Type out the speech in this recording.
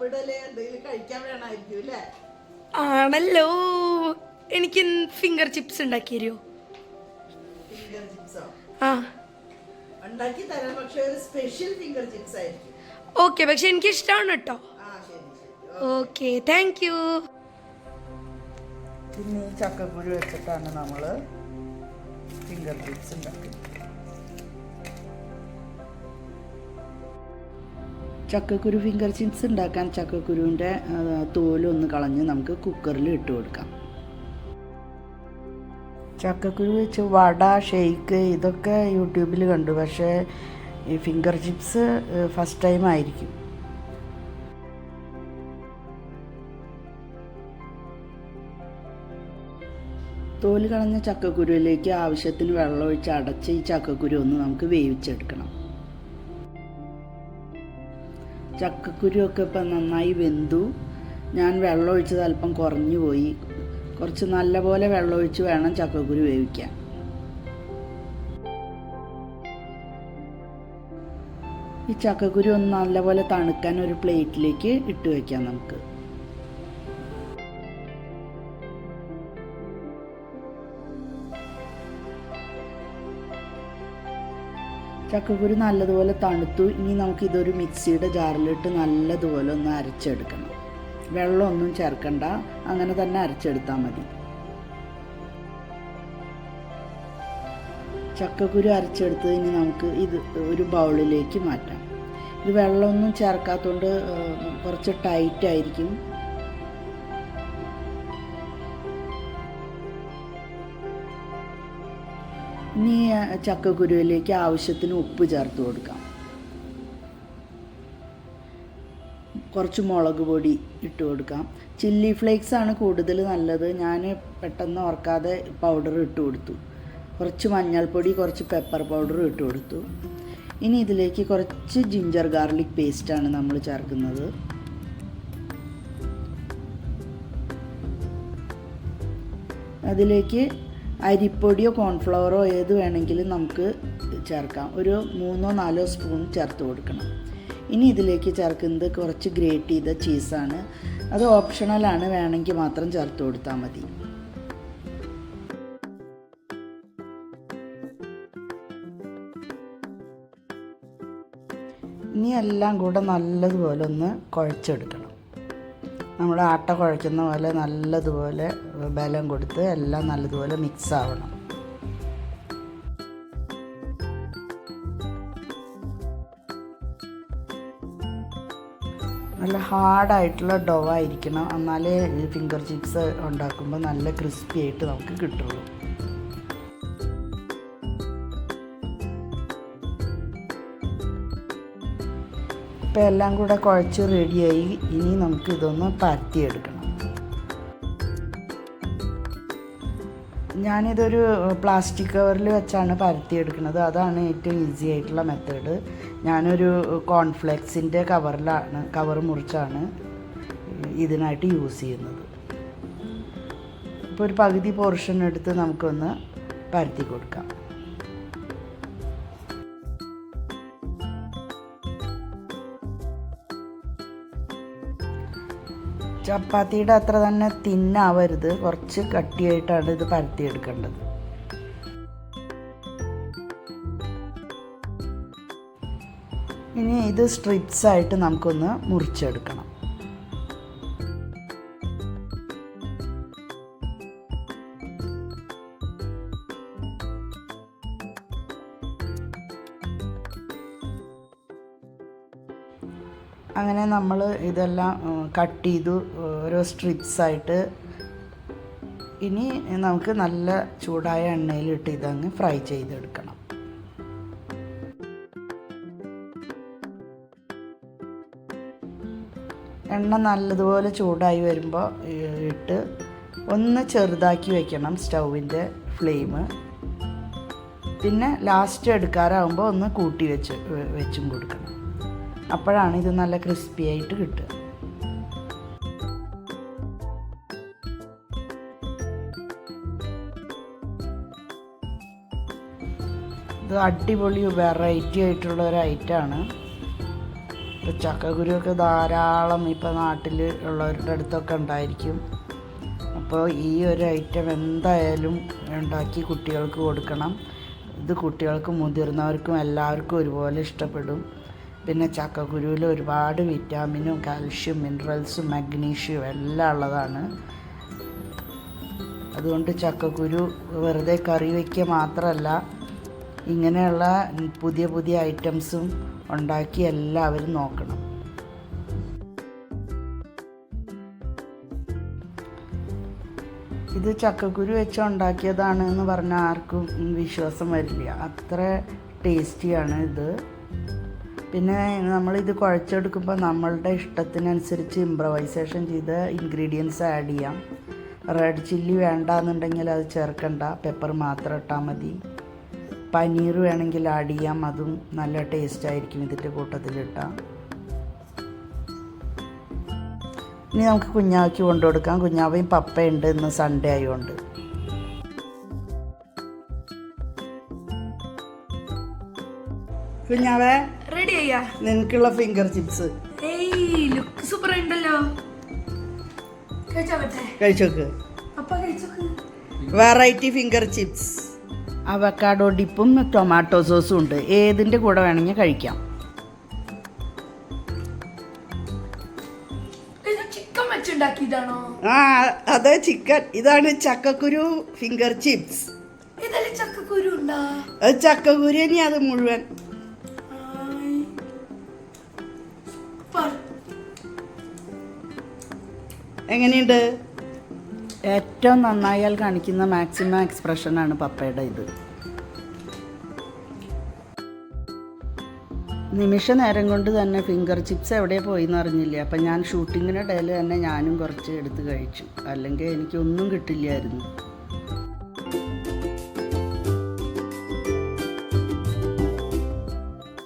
കഴിക്കാൻ വേണമായിരിക്കും അല്ലേ? ആണല്ലോ. എനിക്ക് ഫിംഗർ ചിപ്സ് ഉണ്ടാക്കി തരുമോ ഫിംഗർ ചിപ്സോ ആ? ഉണ്ടാക്കി തരാം പക്ഷെ ഒരു സ്പെഷ്യൽ ഫിംഗർ ചിപ്സ് ആയിരിക്കും. ഓക്കെ പക്ഷെ എനിക്ക് ഇഷ്ടമാണ് കേട്ടോ ഓക്കെ താങ്ക് യു പിന്നെ ഈ ചക്കക്കുരു വെച്ചിട്ടാണ് നമ്മൾ ഫിംഗർ ചിപ്സ് ഉണ്ടാക്കുന്നത്. ചക്കക്കുരു ഫിംഗർ ചിപ്സ് ഉണ്ടാക്കാൻ ചക്കക്കുരുവിന്റെ തോലൊന്ന് കളഞ്ഞ് നമുക്ക് കുക്കറിൽ ഇട്ട് കൊടുക്കാം. ചക്കക്കുരു വെച്ച് വട ഷെയ്ക്ക് ഇതൊക്കെ യൂട്യൂബിൽ കണ്ടു. പക്ഷേ ഈ ഫിംഗർ ചിപ്സ് ഫസ്റ്റ് ടൈം ആയിരിക്കും. തോൽ കളഞ്ഞ ചക്കക്കുരുവിലേക്ക് ആവശ്യത്തിന് വെള്ളം ഒഴിച്ച് അടച്ച് ഈ ചക്കക്കുരു ഒന്ന് നമുക്ക് വേവിച്ചെടുക്കണം. ചക്കക്കുരു ഒക്കെ ഇപ്പം നന്നായി വെന്തു. ഞാൻ വെള്ളം ഒഴിച്ചത് അല്പം കുറഞ്ഞു പോയി. കുറച്ച് നല്ലപോലെ വെള്ളം ഒഴിച്ച് വേണം ചക്കക്കുരു വേവിക്കാൻ. ഈ ചക്കക്കുരു ഒന്ന് നല്ലപോലെ തണുക്കാൻ ഒരു പ്ലേറ്റിലേക്ക് ഇട്ട് വയ്ക്കാം നമുക്ക്. ചക്കക്കുരു നല്ലതുപോലെ തണുത്തു. ഇനി നമുക്ക് ഇതൊരു മിക്സിയുടെ ജാറിലിട്ട് നല്ലതുപോലെ ഒന്ന് അരച്ചെടുക്കണം. വെള്ളമൊന്നും ചേർക്കണ്ട. അങ്ങനെ തന്നെ അരച്ചെടുത്താൽ മതി. ചക്കക്കുരു അരച്ചെടുത്ത് ഇനി നമുക്ക് ഇത് ഒരു ബൗളിലേക്ക് മാറ്റാം. ഇത് വെള്ളമൊന്നും ചേർക്കാത്തതുകൊണ്ട് കുറച്ച് ടൈറ്റ് ഇനി ചക്കക്കുരുവിലേക്ക് ആവശ്യത്തിന് ഉപ്പ് ചേർത്ത് കൊടുക്കാം. കുറച്ച് മുളക് പൊടി ഇട്ട് കൊടുക്കാം. ചില്ലി ഫ്ലേക്സ് ആണ് കൂടുതൽ നല്ലത്. ഞാൻ പെട്ടെന്ന് ഓർക്കാതെ പൗഡർ ഇട്ട് കൊടുത്തു. കുറച്ച് മഞ്ഞൾപ്പൊടി കുറച്ച് പെപ്പർ പൗഡർ ഇട്ട് കൊടുത്തു. ഇനി ഇതിലേക്ക് കുറച്ച് ജിഞ്ചർ ഗാർലിക് പേസ്റ്റാണ് നമ്മൾ ചേർക്കുന്നത്. അതിലേക്ക് അരിപ്പൊടിയോ കോൺഫ്ലവറോ ഏത് വേണമെങ്കിലും നമുക്ക് ചേർക്കാം. ഒരു മൂന്നോ നാലോ സ്പൂൺ ചേർത്ത് കൊടുക്കണം. ഇനി ഇതിലേക്ക് ചേർക്കുന്നത് കുറച്ച് ഗ്രേറ്റ് ചെയ്ത ചീസാണ് അത് ഓപ്ഷണലാണ് വേണമെങ്കിൽ മാത്രം ചേർത്ത് കൊടുത്താൽ മതി. ഇനി എല്ലാം കൂടെ നല്ലതുപോലെ ഒന്ന് കുഴച്ചെടുക്കണം. നമ്മൾ ആട്ട കുഴയ്ക്കുന്ന പോലെ നല്ലതുപോലെ ബലം കൊടുത്ത് എല്ലാം നല്ലതുപോലെ മിക്സ് ആവണം. നല്ല ഹാർഡായിട്ടുള്ള ഡോ ആയിരിക്കണം. എന്നാലേ ഫിംഗർ ചിപ്സ് ഉണ്ടാക്കുമ്പോൾ നല്ല ക്രിസ്പി ആയിട്ട് നമുക്ക് കിട്ടുള്ളൂ. ഇപ്പം എല്ലാം കൂടെ കുഴച്ച് റെഡിയായി. ഇനി നമുക്ക് ഇതൊന്ന് പരത്തിയെടുക്കണം. ഞാനിതൊരു പ്ലാസ്റ്റിക് കവറിൽ വെച്ചാണ് പരത്തിയെടുക്കുന്നത്. അതാണ് ഏറ്റവും ഈസി ആയിട്ടുള്ള മെത്തേഡ്. ഞാനൊരു കോൺഫ്ലെക്സിന്റെ കവറിലാണ് കവർ മുറിച്ചാണ് ഇതിനായിട്ട് യൂസ് ചെയ്യുന്നത്. ഇപ്പോൾ ഒരു പകുതി പോർഷൻ എടുത്ത് നമുക്കൊന്ന് പരത്തി കൊടുക്കാം. ചപ്പാത്തിയുടെ അത്ര തന്നെ തിന്നാവരുത്. കുറച്ച് കട്ടിയായിട്ടാണ് ഇത് പരത്തിയെടുക്കേണ്ടത്. ഇനി ഇത് സ്ട്രിപ്സ് ആയിട്ട് നമുക്കൊന്ന് മുറിച്ചെടുക്കണം. അങ്ങനെ നമ്മൾ ഇതെല്ലാം കട്ട് ചെയ്തു ഓരോ സ്ട്രിപ്സ് ആയിട്ട്. ഇനി നമുക്ക് നല്ല ചൂടായ എണ്ണയിലിട്ട് ഇതങ്ങ് ഫ്രൈ ചെയ്തെടുക്കണം. എണ്ണ നല്ലതുപോലെ ചൂടായി വരുമ്പോൾ ഇട്ട് ഒന്ന് ചെറുതാക്കി വയ്ക്കണം സ്റ്റൗവിന്റെ ഫ്ലെയിം. പിന്നെ ലാസ്റ്റ് എടുക്കാറാകുമ്പോൾ ഒന്ന് കൂട്ടി വെച്ച് വെച്ചും കൊടുക്കണം. അപ്പോഴാണ് ഇത് നല്ല ക്രിസ്പി ആയിട്ട് കിട്ടുക. ഇത് അടിപൊളി വെറൈറ്റി ആയിട്ടുള്ള ഒരു ഐറ്റമാണ് ഇപ്പോൾ ചക്കക്കുരുവൊക്കെ ധാരാളം ഇപ്പോൾ നാട്ടിൽ ഉള്ളവരുടെ അടുത്തൊക്കെ ഉണ്ടായിരിക്കും. അപ്പോൾ ഈ ഒരു ഐറ്റം എന്തായാലും ഉണ്ടാക്കി കുട്ടികൾക്ക് കൊടുക്കണം. ഇത് കുട്ടികൾക്കും മുതിർന്നവർക്കും എല്ലാവർക്കും ഒരുപോലെ ഇഷ്ടപ്പെടും. പിന്നെ ചക്കക്കുരുവിൽ ഒരുപാട് വിറ്റാമിനും കാൽഷ്യം മിനറൽസും മഗ്നീഷ്യവും എല്ലാം ഉള്ളതാണ്. അതുകൊണ്ട് ചക്കക്കുരു വെറുതെ കറി വയ്ക്കുക മാത്രമല്ല ഇങ്ങനെയുള്ള പുതിയ പുതിയ ഐറ്റംസും ഉണ്ടാക്കി എല്ലാവരും നോക്കണം. ഇത് ചക്കക്കുരു വെച്ച് ഉണ്ടാക്കിയതാണ് എന്ന് പറഞ്ഞാൽ ആർക്കും വിശ്വാസം വരില്ല. അത്ര ടേസ്റ്റിയാണ് ഇത്. പിന്നെ നമ്മളിത് കുഴച്ചെടുക്കുമ്പോൾ നമ്മളുടെ ഇഷ്ടത്തിനനുസരിച്ച് ഇമ്പ്രവൈസേഷൻ ചെയ്ത് ഇൻഗ്രീഡിയൻസ് ആഡ് ചെയ്യാം. റെഡ് ചില്ലി വേണ്ടാന്നുണ്ടെങ്കിൽ അത് ചേർക്കണ്ട. പെപ്പർ മാത്രം ഇട്ടാൽ മതി. പനീർ വേണമെങ്കിൽ ആഡ് ചെയ്യാം. അതും നല്ല ടേസ്റ്റ് ആയിരിക്കും ഇതിന്റെ കൂട്ടത്തിലിട്ടാൽ ഇനി നമുക്ക് കുഞ്ഞാവയ്ക്ക് കൊണ്ടു കൊടുക്കാം കുഞ്ഞാവയും പപ്പയുണ്ട് ഇന്ന് സൺഡേ ആയതുകൊണ്ട് കുഞ്ഞാവേ റെഡി അയ്യാ നിനക്കുള്ള ഫിംഗർ ചിപ്സ് ലുക്ക് സൂപ്പർ ഉണ്ടല്ലോ. കഴിച്ചോക്ക്. വെറൈറ്റി ഫിംഗർ ചിപ്സ് അവക്കാഡോ ഡിപ്പും ടൊമാറ്റോ സോസും ഉണ്ട്. ഏതിന്റെ കൂടെ വേണമെങ്കിൽ കഴിക്കാം. ആ അതെ ചിക്കൻ ഇതാണ് ചക്കക്കുരു ഫിംഗർ ചിപ്സ് ഇതല്ലേ ചക്കക്കുരു അത് ചക്കക്കുരു തന്നെയാ അത് മുഴുവൻ. എങ്ങനെയുണ്ട്? ഏറ്റവും നന്നായാൽ കാണിക്കുന്ന മാക്സിമം എക്സ്പ്രഷനാണ് പപ്പയുടെ ഇത്. നിമിഷ നേരം കൊണ്ട് തന്നെ ഫിംഗർ ചിപ്സ് എവിടെ പോയി എന്ന് അറിഞ്ഞില്ല? അപ്പം ഞാൻ ഷൂട്ടിങ്ങിനിടയിൽ തന്നെ ഞാനും കുറച്ച് എടുത്ത് കഴിച്ചു. അല്ലെങ്കിൽ എനിക്കൊന്നും കിട്ടില്ലായിരുന്നു.